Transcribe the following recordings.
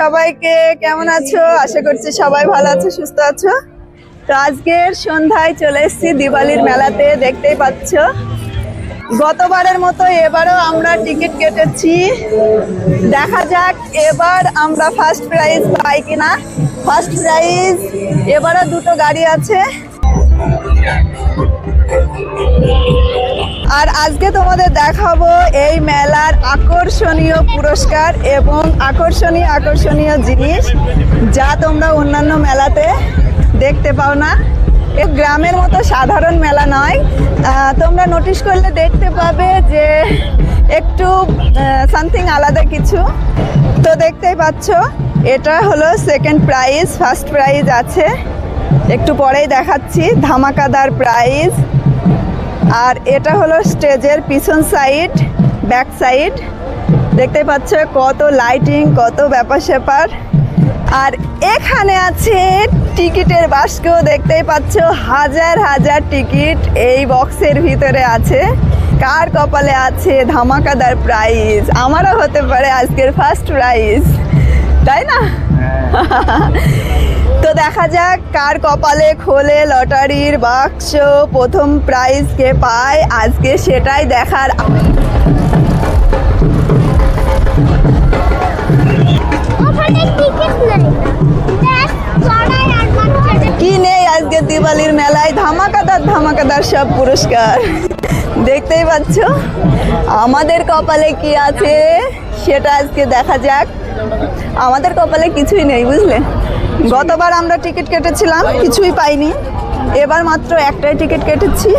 সবাইকে, কেমন আছো? আশা করছি সবাই ভালো আছো, সুস্থ আছো। তো আজকের সন্ধ্যায় চলে এসেছি দিওয়ালির মেলাতে, দেখতেই পাচ্ছ। গতবারের মতো এবারও আমরা টিকিট কেটেছি। দেখা যাক এবার আমরা ফার্স্ট প্রাইজ পাই কিনা। ফার্স্ট প্রাইজ এবারও দুটো গাড়ি আছে। আর আজকে তোমাদের দেখাবো এই মেলার আকর্ষণীয় পুরস্কার এবং আকর্ষণীয় আকর্ষণীয় জিনিস যা তোমরা অন্যান্য মেলাতে দেখতে পাও না। এ গ্রামের মতো সাধারণ মেলা নয়। তোমরা নোটিশ করলে দেখতে পাবে যে একটু সামথিং আলাদা কিছু। তো দেখতেই পাচ্ছ, এটা হলো সেকেন্ড প্রাইজ ফার্স্ট প্রাইজ আছে। একটু পরেই দেখাচ্ছি, ধামাকাদার প্রাইজ আর এটা হলো স্টেজের পিছন সাইড ব্যাক সাইড দেখতে পাচ্ছ কত লাইটিং কত ব্যাপার স্যাপার। আর এখানে আছে টিকিটের বাস্ক দেখতেই পাচ্ছ হাজার হাজার টিকিট এই বক্সের ভিতরে আছে। কার কপালে আছে ধামাকাদার প্রাইজ আমারও হতে পারে আজকের ফার্স্ট প্রাইজ তাই না? তো দেখা যাক কার কপালে খোলে লটারির বাক্স। প্রথম প্রাইজ কে পায় আজকে সেটাই দেখার। কি নেই আজকে দিওয়ালির মেলায়? ধামাকাদার ধামাকাদার সব পুরস্কার। দেখতেই পাচ্ছ? আমাদের কপালে কি আছে? সেটা আজকে দেখা যাক। আমাদের কপালে কিছুই নেই বুঝলে? গতবার আমরা টিকিট কেটেছিলাম কিছুই পাইনি। এবার মাত্র একটাই টিকিট কেটেছি।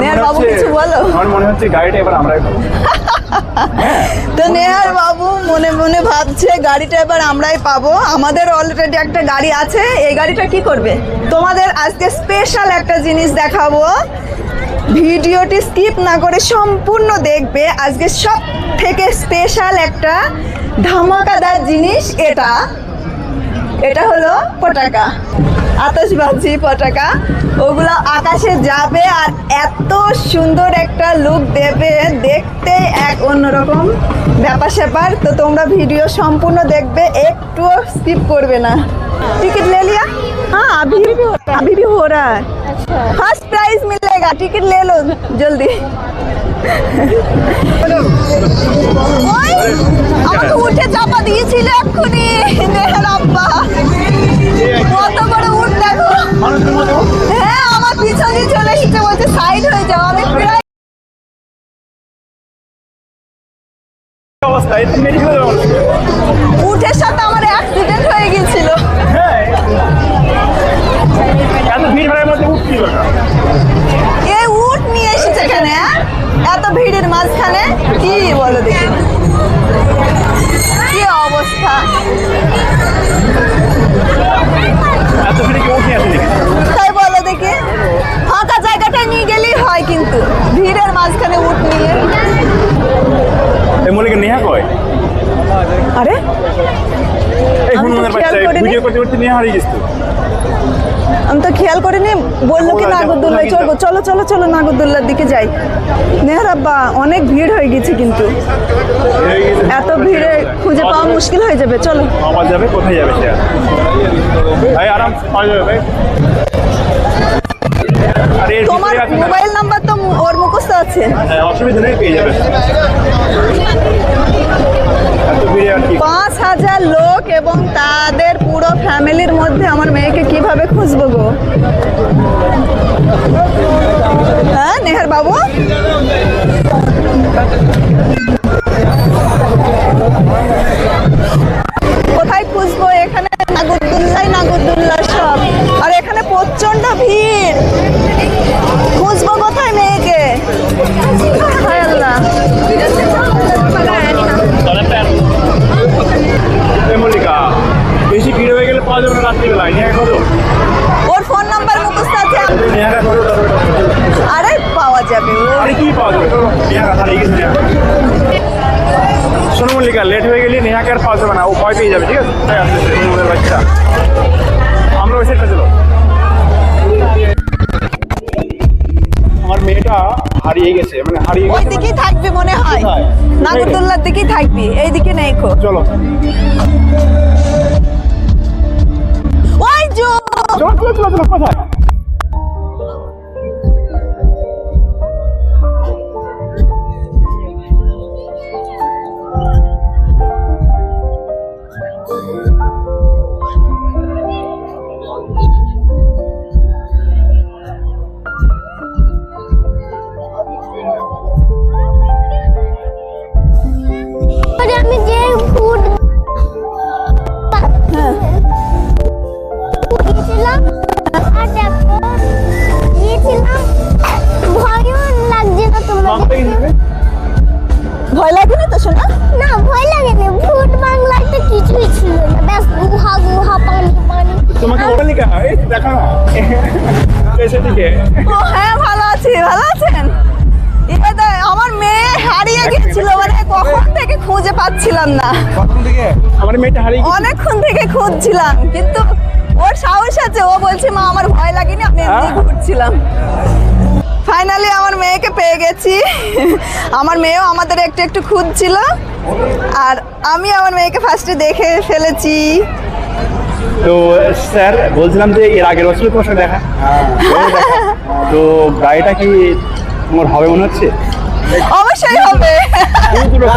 নেহার বাবু কিছু বলো? আমার মনে হচ্ছে গাড়িটা এবার আমরাই তো নেহার বাবু মনে মনে ভাবছে গাড়িটা এবার আমরাই পাবো। আমাদের অলরেডি একটা গাড়ি আছে এই গাড়িটা কি করবে? তোমাদের আজকে স্পেশাল একটা জিনিস দেখাবো। ভিডিওটি স্কিপ না করে সম্পূর্ণ দেখবে। আজকে সব থেকে স্পেশাল একটা ধামাকাদার জিনিস এটা। এটা হলো পটাকা আতশবাজি পটাকা ওগুলো আকাশে যাবে আর এত সুন্দর একটা লুক দেবে দেখতে এক অন্যরকম ব্যাপার স্যাপার তো তোমরা ভিডিও সম্পূর্ণ দেখবে একটুও স্কিপ করবে না टिकट ले लिया हाँ अभी अभी भी हो रहा है फर्स्ट प्राइज मिलेगा टिकट ले लो जल्दी ওই, আমাকে উঠে চাপা দিয়েছিল এক্ষুনি নেহার আব্বা কত বড় উঠ দেখো হ্যাঁ আমার পিছনে চলে এসেছে বলছে সাইড হয়ে যাও আমি প্রায় অবস্থা এটা মেরে ফেলে দেবো। উঠের সাথে আমার অ্যাক্সিডেন্ট হয়ে গিয়েছিল হ্যাঁ এত ভিড় ভাড়ের মধ্যে উঠছিল না এখানে? এত ভিড়ের মাঝখানে কি বলো দেখি কি অবস্থা উঠে তাই বলো দেখি ফাঁকা জায়গাটা নিয়ে গেলেই হয় কিন্তু ভিড়ের মাঝখানে উট নিয়ে মলিকে নেহা কয় আরে। ভিডিও করতে করতে নেহা হারিয়ে গেছে তো। আমি তো খেয়াল করিনি বলল কি নাগরদোল্লায় চলবো। চলো চলো চলো নাগরদোল্লার দিকে যাই। নেহার আব্বা অনেক ভিড় হয়ে গেছে কিন্তু। এত ভিড়ে খুঁজে পাওয়া মুশকিল হয়ে যাবে চলো। যাবে কোথায় যাবে আরাম পাওয়া তোমার? মোবাইল নাম্বার তো ওর মুখস্থ আছে। হ্যাঁ, অসুবিধা নেই পেয়ে যাবে। পাঁচ হাজার লোক এবং তাদের পুরো ফ্যামিলির মধ্যে আমার মেয়েকে কীভাবে খুঁজবো গো? হ্যাঁ নেহার বাবু? যাবে নেহা কথা লেগে গেছে নেহা। শোনো মল্লিকা লেট হয়ে গেলে নেহাকে আর পাওয়া যাবে না ও ভয় পেয়ে যাবে ঠিক আছে? হ্যাঁ, বাচ্চা। আমরা ওই সেটটা চলো। আমার মেয়েটা হারিয়ে গেছে মানে হারিয়ে গেছে। দিকেই থাকবে মনে হয়? নাগরদোল্লার দিকেই থাকবি এইদিকে নেই খো চলো। ওই চলো চলো চলো চলো কোথায়? না ভয় লাগেনি তো শোনা? না ভয় লাগেনি ভূত বাংলায় তো কিছুই ছিল না। ব্যাস গুহা গুহা পানি পানি। তোমাকে ওটা লিখা এই দেখা। না এসে দিকে ও হ্যাঁ ভালো আছি ভালো আছেন? এটা তো আমার মেয়ে হারিয়ে গিয়েছিল মানে কখন থেকে খুঁজে পাচ্ছিলাম না। কখন থেকে? আমার মেয়েটা হারিয়ে অনেকক্ষণ থেকে খুঁজছিলাম কিন্তু ওর সাহস আছে। ও বলছে মা আমার ভয় লাগেনি আমি এমনি হ্যাঁ? ঘুরছিলাম। ফাইনালি আমার মেয়েকে পেয়ে গেছি। আমার মেয়েও আমাদের একটু একটু খুঁজছিল। আর আমি আমার মেয়েকে ফার্স্টে দেখে ফেলেছি। তো স্যার বলছিলাম যে এর আগের বছর তোমার সঙ্গে দেখা। তো গাড়িটা কি তোমার হবে মনে হচ্ছে? অবশ্যই হবে। কোন দুটো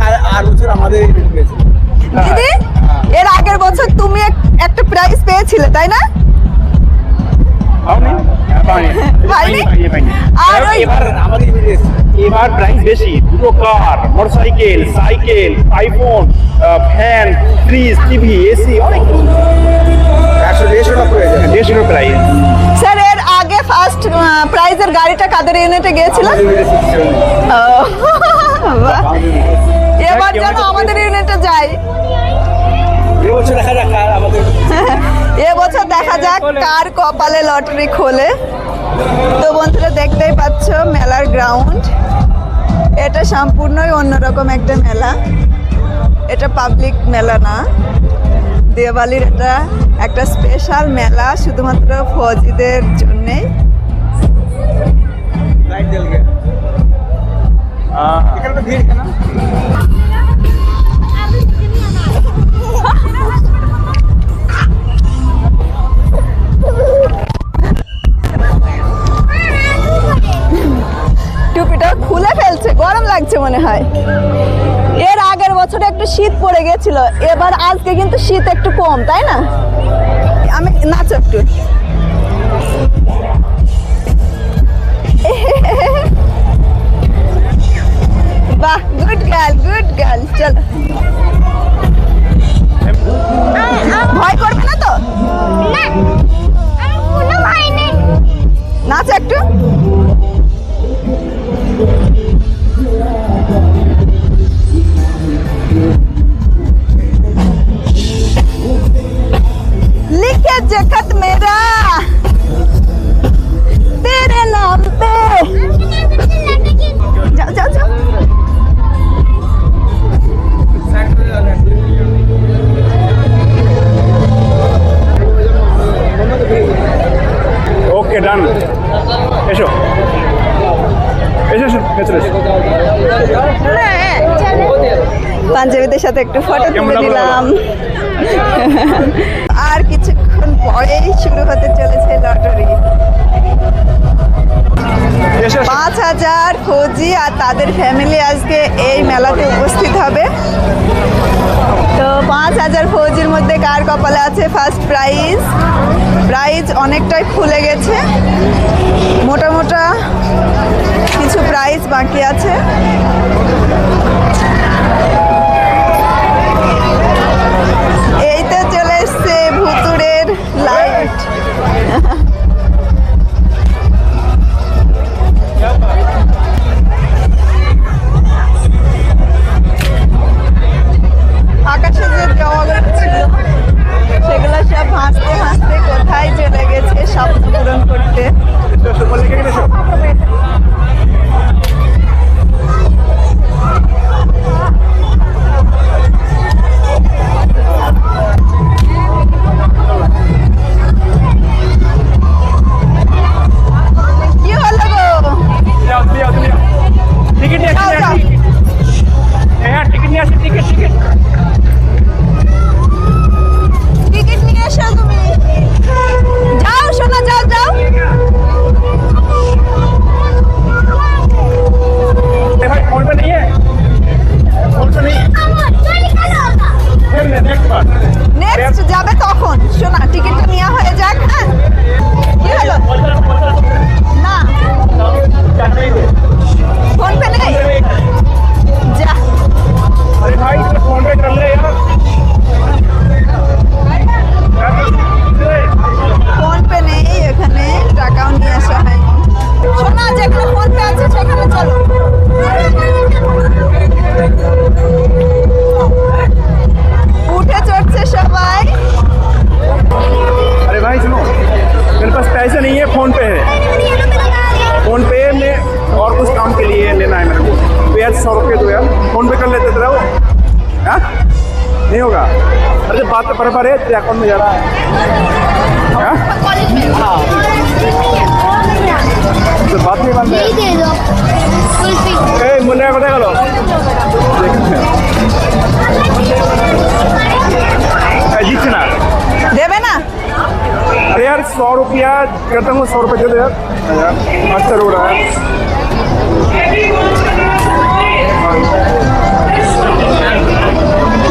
কার আর বছর আমাদের দিদি এর আগের বছর তুমি একটা প্রাইজ পেয়েছিলে তাই না? আর এবার আমাদের এবার প্রাইস বেশি। দুটো car motorcycle cycle iPhone fan fridge TV AC অনেক। একশো যায়। দেড়শো প্রাইস স্যার এর আগে ফার্স্ট প্রাইজের গাড়িটা কাদের ইউনিটে গিয়েছিল ও, বাহ। এবার যেন আমাদের ইউনিটে যাই। এবছর দেখা যাক আর আমাদের এবছর দেখা যাক কার কপালে লটারি খোলে। তো বন্ধুরা দেখতেই পাচ্ছ মেলার গ্রাউন্ড এটা সম্পূর্ণই অন্যরকম একটা মেলা। এটা পাবলিক মেলা না। দেওয়ালির এটা একটা স্পেশাল মেলা শুধুমাত্র ফৌজিদের তো ভিড় কেন? ফেলছে গরম লাগছে মনে হয়। এর আগের বছরে একটু শীত পড়ে গেছিল, এবার আজকে কিন্তু শীত একটু কম, তাই না? আমি নাচ একটু। বাহ গুড গার্ল গুড গার্ল চলো। ভয় করবে না তো? নাচ একটু। जगत मेरा तेरे नाम पे जाओ जाओ जाओ ওকে ডান এসো এসো এসো ভেতরে এসো পাঞ্জাবিদের সাথে একটু ফটো তুলে কেমন হাজার ফৌজি আর তাদের ফ্যামিলি আজকে এই মেলাতে উপস্থিত হবে। তো পাঁচ হাজার ফৌজির মধ্যে কার কপালে আছে ফার্স্ট প্রাইজ প্রাইজ অনেকটাই খুলে গেছে। মোটা মোটা কিছু প্রাইজ বাকি আছে। গেছে স্বপ্ন পূরণ করতে। यार सौ रुपया कहता हूँ सौ रुपये दे दो यार यार अच्छा रो रहा है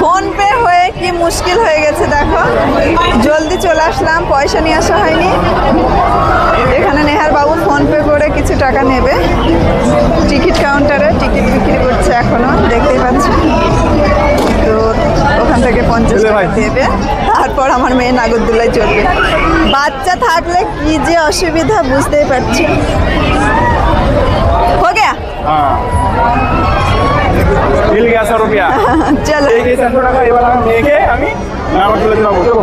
ফোন পে হয়ে কি মুশকিল হয়ে গেছে দেখো জলদি চলে আসলাম পয়সা নিয়ে আসা হয়নি এখানে নেহার বাবু ফোন পে করে কিছু টাকা নেবে টিকিট কাউন্টারে টিকিট বিক্রি করছে এখনো দেখতেই পাচ্ছি তো ওখান থেকে পঞ্চাশ বুঝলে টাকা ভাই? দেবে তারপর আমার মেয়ে নাগরদোলায় চলবে বাচ্চা থাকলে কি যে অসুবিধা বুঝতেই পারছি हो गया हाँ मिल गया सौ रुपया চলো এই যে চারশো টাকা এবার আমি মেয়েকে আমি নাগর তুলে দেবো দেবো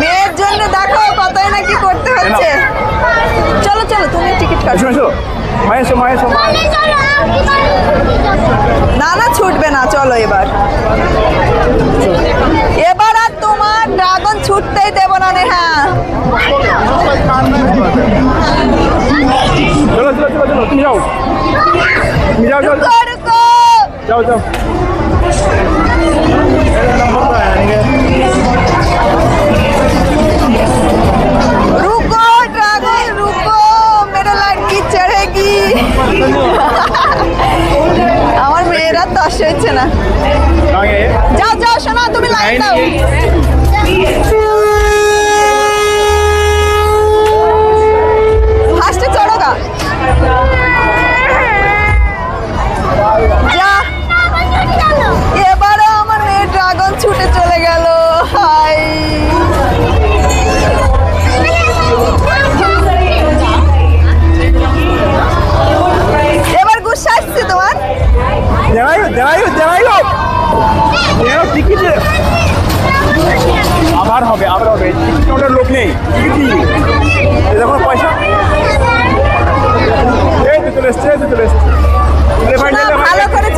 মেয়ের জন্য দেখো কতই না কি করতে হচ্ছে চলো চলো তুমি টিকিট কাটো চলো চলো আপনি চলো না না ছুটবে না চলো এবার। এবার আর তোমার ড্রাগন ছুটতেই দেবো না নেহা। চলো চলো চলো চলো তুমি যাও। তুমি যাও রুকো। যাও যাও। আমার দশ হয়েছে না। যাও যাও শোনা তুমি লাইন দাও। দেওয়াইও দেওয়াইও দেও টিকিট আবার হবে আবার হবে। টিকিট কাউন্টার লোক নেই। টিকিট নেই। এই দেখো পয়সা। এই তো চলে এসছে, এই তো চলে এসছে। ভালো করে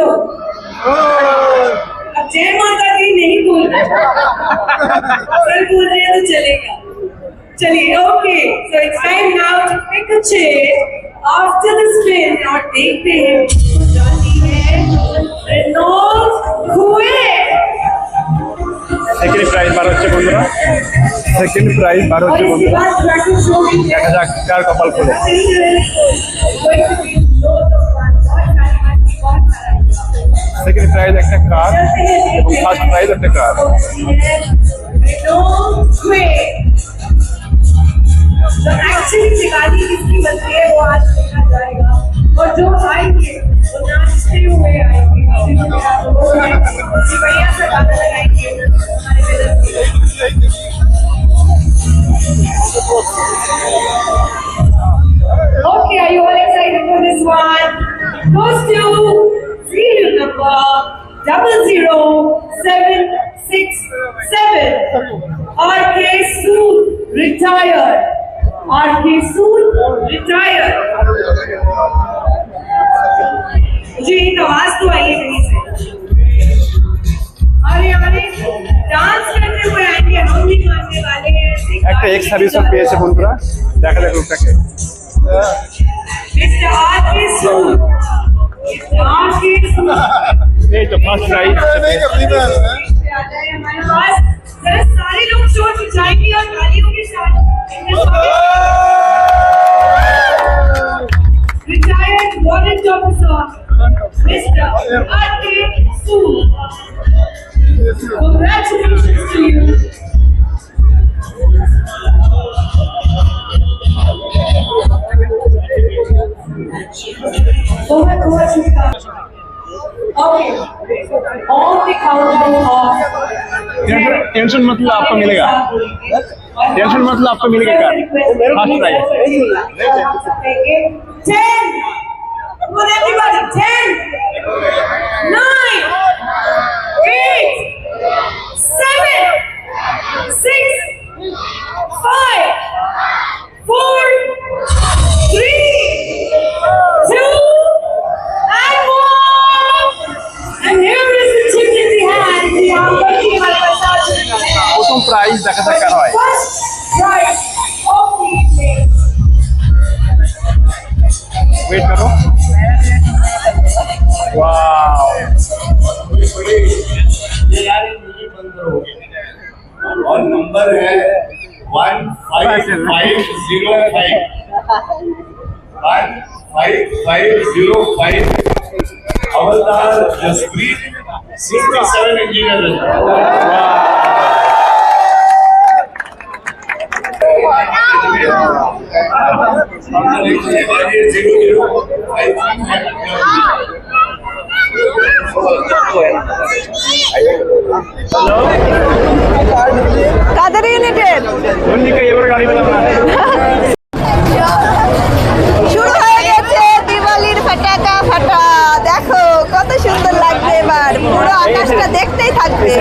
बोलो अब जय माता दी नहीं बोल रहे सर बोल रहे हैं तो चलेगा चलिए okay so it's time now to pick a chair after the spin और देखते हैं किसको जाती है रेनॉल्ड हुए সেকেন্ড প্রাইজ বার হচ্ছে বন্ধুরা সেকেন্ড প্রাইজ বার और হচ্ছে इसके বন্ধুরা बाद ट्रैकिंग शो भी দেখা যাক কার কপাল খোলে সেকেন্ড প্রাইজ একটা কার এবং ফার্স্ট প্রাইজ একটা কার जो एक्चुअली दिवाली किसकी बनती है वो आज देखा जाएगा और जो आएँगे वो नाचते हुए आएँगे भैया से गाना लगाएँगे Okay, are you all excited for this one? Costume! number double zero seven six seven. R K Soon retired. R K Soon retired. मुझे एक आवाज़ तो आई है अरे अरे डांस करते हुए आएँगे हम भी मारने वाले हैं एक तो एक सर्विस ऑफ़ पेज से फ़ोन करा देख देख रुक के नहीं तो फर्स्ट प्राइज नहीं अपनी हमारे पास जरा सारे लोग शोर मचाएंगे और तालियों के साथ retired warrant officer mister R K Su Congratulations to you. Tension मतलब आपको मिलेगा। टेंशन मतलब आपको मिलेगा क्या? फ़र्स्ट प्राइज हवलदार Jaspreet sixty seven engineer zero zero Kadar united गाड़ी শুরু হয়ে গেছে দিওয়ালির ফাটাকা ফাটা। দেখো, কত সুন্দর লাগবে এবার। পুরো আকাশটা দেখতেই থাকবে।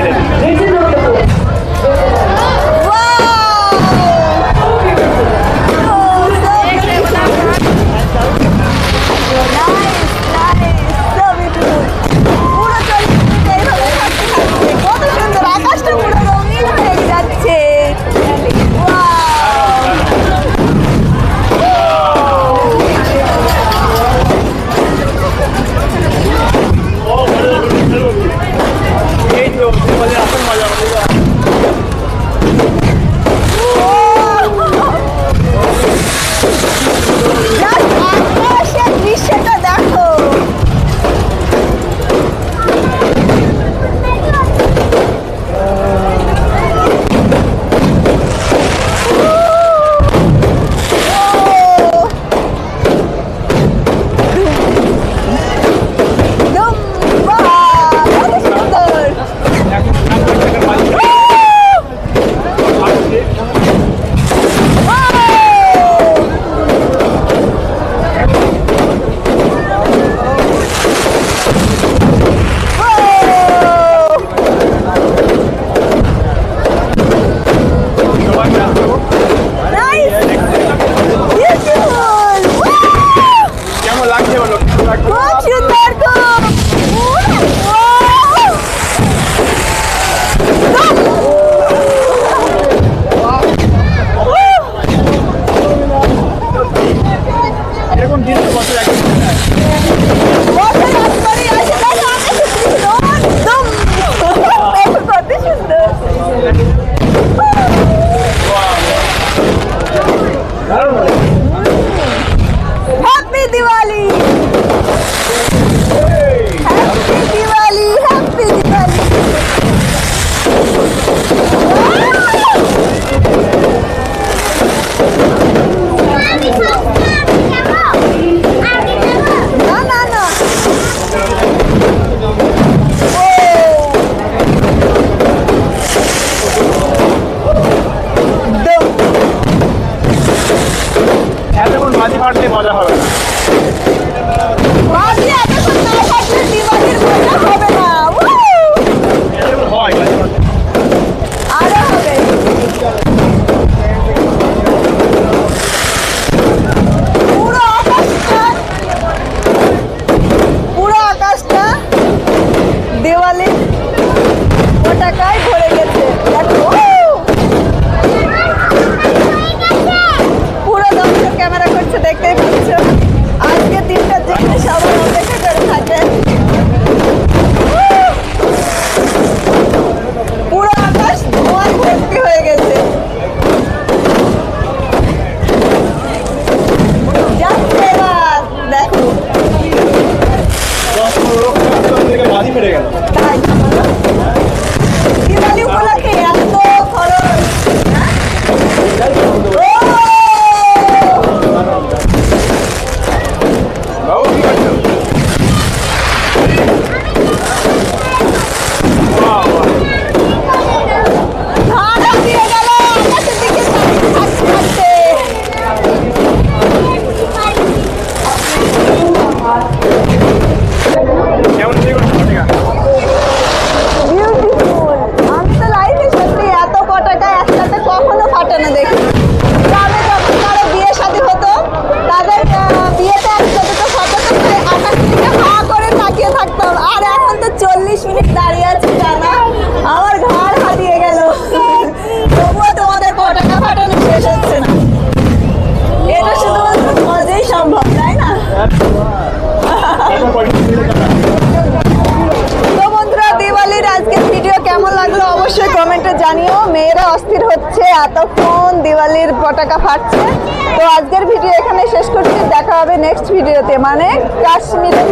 las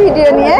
ভিডিও নিয়ে